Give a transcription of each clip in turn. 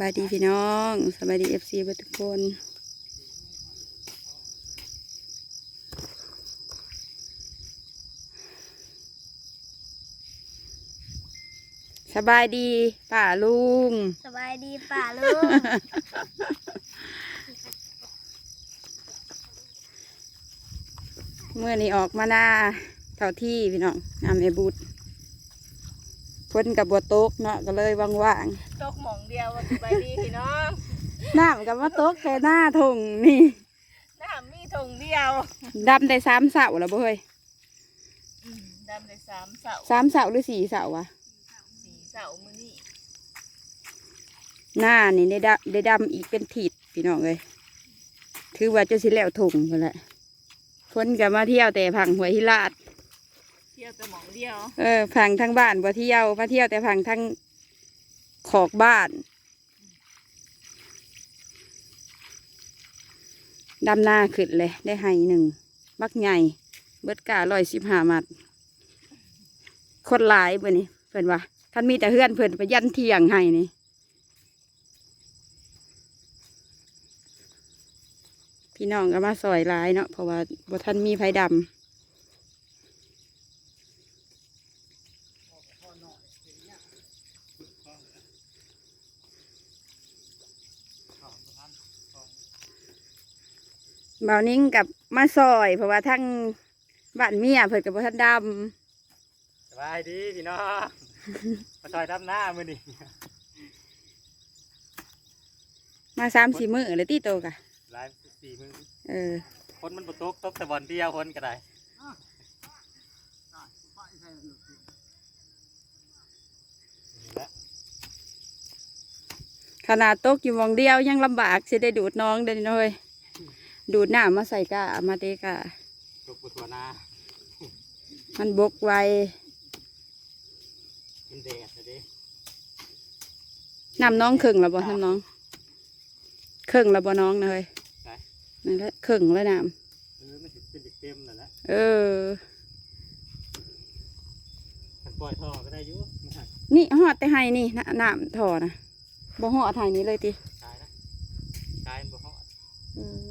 บายดีพี่น้องสบายดีเอฟซีเพื่ทุกคนสบายดีป้าลุง สบายดีป่าลุง เมื่อนี้ออกมาหน้าเท่าที่พี่น้องน้ำในบูดพ้นกับบัวโต๊กเนาะก็เลยว่างตกหมอง เดียวสบายดีพี่น้องๆน้ำกับว่าโต๊กแค่หน้าทงนี่น้ำมีถุงเดียวดำได้สามเสาแล้วบ่เฮ้ยอืมดำได้สามเสาสามเสาหรือสี่เสาวะสี่เสามือนี่หน้านี่ได้ดำได้ดำอีกเป็นถิดพี่น้องเลยถือว่าจะสิแล้วทงไปแหละพ้นกับมาเที่ยวแต่พังหัวหิราดเที่ยวแต่หมองเดียว เออพังทั้งบ้านบ่เที่ยวมาเที่ยวแต่พังทั้ง ขอกบ้าน ดำหน้าขึ้นเลย ได้ไห้หนึ่ง บักใหญ่ เบิดกาลอยสิบห้ามัด คนหลายเพื่อนี่เพื่อนว่าท่านมีแต่เพื่อนเพื่อนไปยันเที่ยงให้นี่พี่น้องก็มาซอยหลายเนาะเพราะว่าบ่ท่านมีไผดำ เบานิ่งกับมาซอย เพราะว่าทั้งบ้านเมียเพิ่นกับบ่ทันดสบายดีพี่น้อง มาซอยทับหน้ามือนี่ำมาสามสี่มื้อเลยตีโตกะหลายสี่มือเออ คนมันบตกตกแต่บอลเดียวคนก็ได้นี่แหละขนาดตกอยู่หมองเดียวยังลำบากสิได้ดูดน้องเด้อน้อย ดูดน้ำมาใส่กะมาเตกะตกบทัวนามันบกไวมันแดดเลยเด้น้ำน้องครึ่งแล้วบ่น้ำน้องครึ่งแล้วบ่น้องนะเลยไปนั่นแหละครึ่งแล้วน้เออมันสิเป็นเด็กเต็มนั่นแหละำเออมันปล่อยท่อก็ได้อยู่มันหักนี่หอดแต่ให้นี่น้ำน้ำถอนะบ่หอดทางนี้เลยติตายนะตายมันบ่ฮอด เออ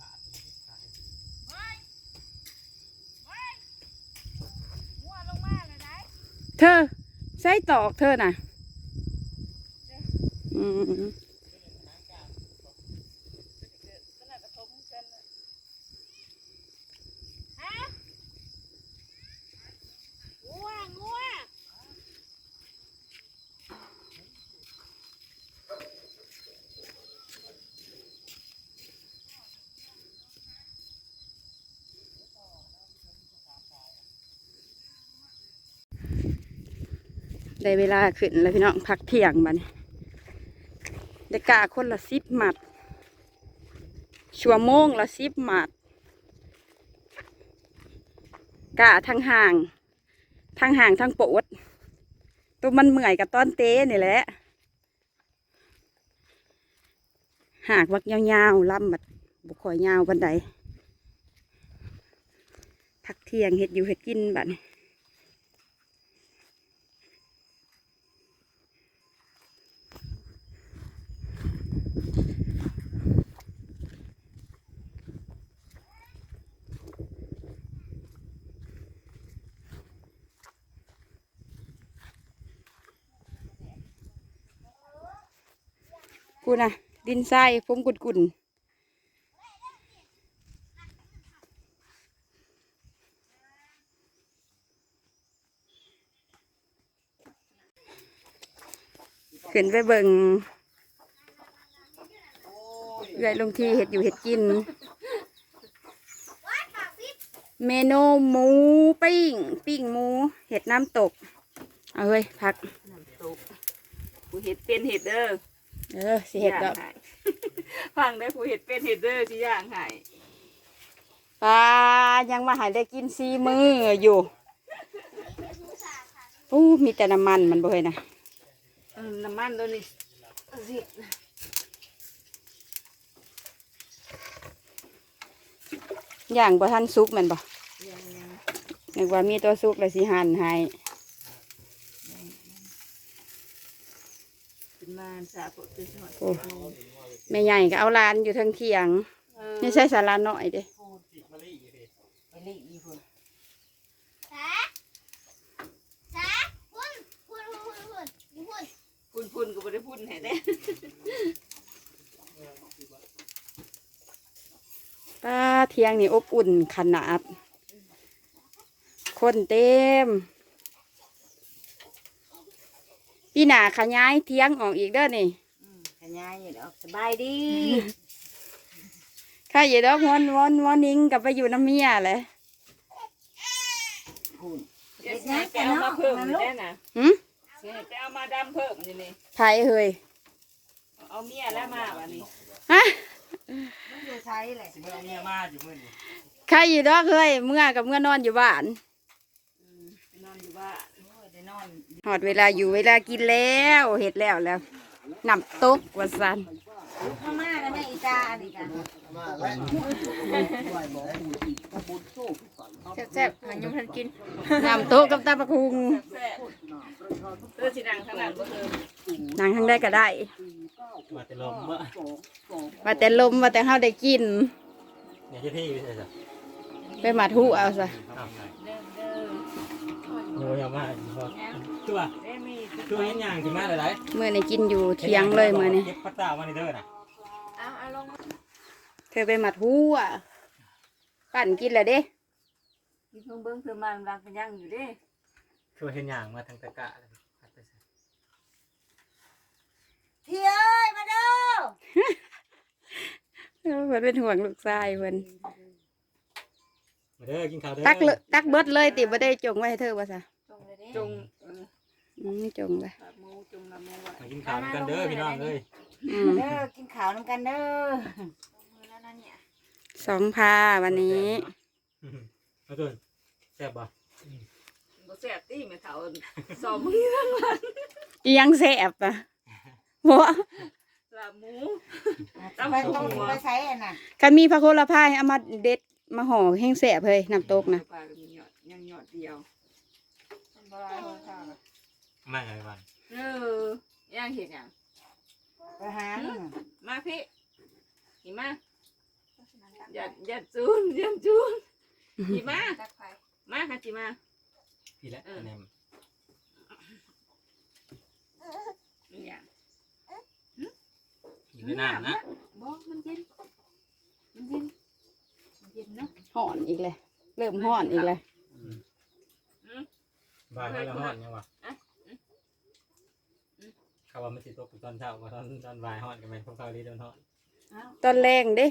ขาดมันตาย หัวลงมาเลยนะ เธอ ใส่ตอกเธอน่ะ อืม ก็น่าจะทมกันน่ะฮะงัวงัว ได้เวลาขึ้นแล้วพี่น้องพักเที่ยงบัดนได้กาคนละสิบหมัด ชั่วโมงละสิบหมัดกาทั้งห่างทั้งห่างทั้งโปวดตัวมันเมื่อยกับตอนเต้นี่แหละหากวักยาวๆลำบัดบุคอยยาวบันไดพักเที่ยงเห็ดอยู่เห็ดกินบัดนี้ กูนะดินทรายพงกุดกุ่นขึ้นไปเบิ่งเอื่อยลงที่เห็ดอยู่เห็ดกิน เมนูหมูปิ้ง ปิ้งหมูเห็ดน้ำตก เอาเฮ้ยพักผู้เห็ดเป็นเห็ดเด้อ เออสิเห็ดก็ย่างให้ฟังได้ผู้เห็ดเป็นเห็ดเด้อที่ย่างให้ปลายังมาหาได้กินซีมืออยู่อู้มีแต่น้ำมันมันบ่เฮ้ยนะเออน้ำมันตัวนี้สิย่างบ่ทันซุกแมันบ่ยังยังนึกว่ามีตัวซุกแล้วสิหั่นให้ ขึ้นมาสาปกตื่นสมัย โอ้แม่ใหญ่ก็เอาหลานอยู่เทั้งเถียงไม่ใช่สาราน้อยเด้มะลิอยู่ดิไปเล่อีพุ่นพุ่นพุ่นพุ่นพุ่นพุ่นพุ่นพุ่นพุ่นก็บ่ได้พุ่นให้ได้ป้าเทียงนี่อบอุ่นขนาด คนเต็มพี่หนาขยายเทียงออกอีกเด้อนี่ ขยายอยู่ดอกสบายดีข้าอย่าดอกวอนวอนวอนนิงกลับไปอยู่น้ำเมียเลยพุ่นเดี๋ยวสิให้ไปเอามาเพิ่มนี่ได้น่ะหืมสิให้ไปเอามาดำเพิ่มนี่นี่ไผเฮยเอาเมียแล้วมาบัดนี้ฮะมันอยู่ใช้แหละสิเมื่อเมียมาอยู่มื้อนี้ข้าอยู่ดอกเฮยเมื่อกับเมื่อนอนอยู่บ้านอืมไปนอนอยู่บ้านโอ้ยได้นอนหอดเวลาอยู่เวลากินแล้วเห็ดแล้วแล้ว น้ำตกวัสันลุกมาๆแล้วแม่อีตาอันนี้กันแซ่บๆหายังทันกินน้ำตกกับตาปะคุงแซ่บเออสิดังขนาดบ่เติมนางทั้งได้ก็ได้ มาแต่ลมบ่ว่าแต่ลมว่าแต่เฮาได้กินเนี่ยเจ้าที่อยู่ไสจ้ะไปหมาทุเอาซะเอาไงเด้อเด้อ โยยามาอีกบ่ตัวเด้มีตัวเห็นหยังสิมาหลายเมื่อนี้กินอยู่เที่ยงเลยเมื่อนี้เก็บพัตตามาในเด้อน่ะเอาเอาลงเธอไปหมาทุอะปั่นกินแล้วเด้มีเพิ่งเบิ่งเพิ่มมารังเป็นยังอยู่เด้ตัวเห็นหยังมาทางตะกะเลยพัดไปใส่เที่ยเอ้ยมาเด้อเออเพิ่นเป็นห่วงลูกชายเพิ่นมาเด้อกินข้าวเด้อตักเลยตักเบิดเลยติบ่ได้จงไว้ให้เธอว่าซะ จงเลยเด้จงเอออืมจงไว้ปากหมูจงน้ำหมูไว้มากินข้าวกันเด้อพี่น้องเอ้ยอืมเด้อกินข้าวน้ำกันเด้อมือแล้วนะเนี่ยสองพาวันนี้มาตุนแซ่บบ่บ่แซ่บติแม่เฒ่าสอมมือทั้งหลังอีหยังแสบอะบ่ลาบหมูไปต้องไปใช้อันน่ะคันมีพระโคละพายเอามาเด็ดมาห่อแห้งแสบเฮ้ยน้ำตกนะปลาก็มียอดยังยอดเดียว มันบ่ได้คนข้าวน่ะมาไงวันเออย่างเห็ดหยังไปหานั่นน่ะมาพี่หิมาอย่าอย่าจูนอย่าจูนหิมามาค่ะจิมาพี่และอันนี้อีหยังอยู่ในน้ำนะบ่มันเย็นมันเย็นมันเย็นเนาะห่อนอีกเลยเริ่มห่อนอีกเลย บ่ายให้ละฮอดยังวะเขาว่ามันสิตกตอนเช้าว่าตอนตอนบ่ายฮอดกันแม่นพวกเขาดีโดนฮอดตอนแรงเด้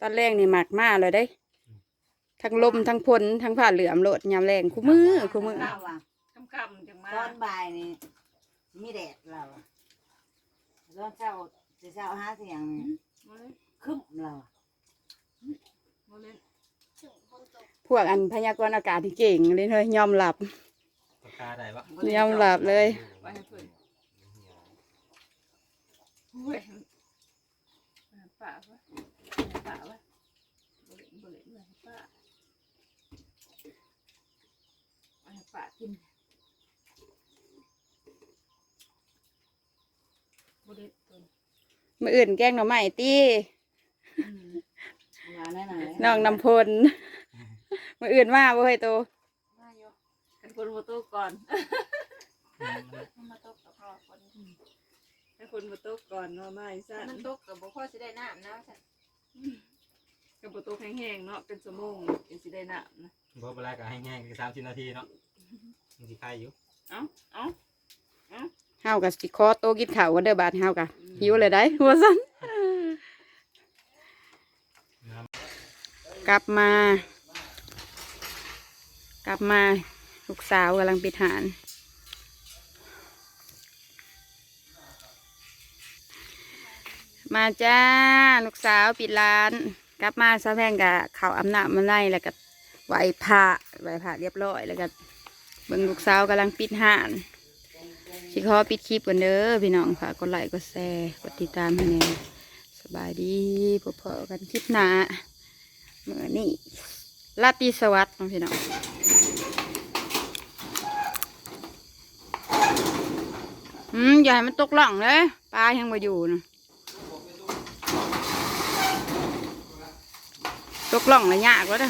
ตอนแรงนี่หมักมาเลยเด้ ทั้งลมทั้งพลทั้งผ้าเหลือมโลดยามแรงคู่มือคู่มือเราอะค่ำๆจังมาตอนบ่ายนี่มีแดดเราอะตอนเช้าจะเช้าหาเสียงนี่บ่เล่นคึมเราอะบ่เล่นพวกอันพยากรณ์อากาศที่เก่งเลยเฮ้ยยอมหลับ ปากกาได้ปะบ่เล่นยอมหลับเลยไว้ให้เพิ่นโอ้ยป่าวะป่าวะบ่เล่นบ่เล่นเลยป่าเอาให้ป่ากินบ่เล่นตัวนี้มืออื่นแกล้งหน่อไม้ตีอืมงานนั่นน่ะน้องนำพลมืออื่นมาบ่เฮ้ยโต มาอยู่กันคนมาโตะก่อนอืมมาโตะกับพ่อคนให้คนมาโตะก่อนเนาะมาอีสั่นมันตกกับบ่พอสิได้น้ำนะฉันกับมาโตะแห้งๆเนาะเป็นสมงเป็นสิได้น้ำนะบ่เป็นไรก็ให้แห้งสามสิบนาทีเนาะมันสิคายอยู่เอ้าเอ้าเฮากับสิคอโตกินข้าวกันเด้อบาดเฮากัหิวเลยได้หัวสั่นน้กลับมา กลับมา ลูกสาวกำลังปิดหานมาจ้า ลูกสาวปิดร้าน กลับมาซะแพงกับเขาอำนาจมาไล่แล้วก็ไหวพระไหวพระเรียบร้อยแล้วก็เบิ่งลูกสาวกำลังปิดหานสิขอปิดคลิปกันเด้อพี่น้องฝากกดไลค์กดแชร์กดติดตามให้แน่สบายดีพบกันคลิปหน้าเมื่อนี่ลาตรีสวัสดิ์พี่น้อง อืมอย่าให้มันตกหล่องเลยปลายังมาอยู่นะตกหล่องเลยยากแล้วเด้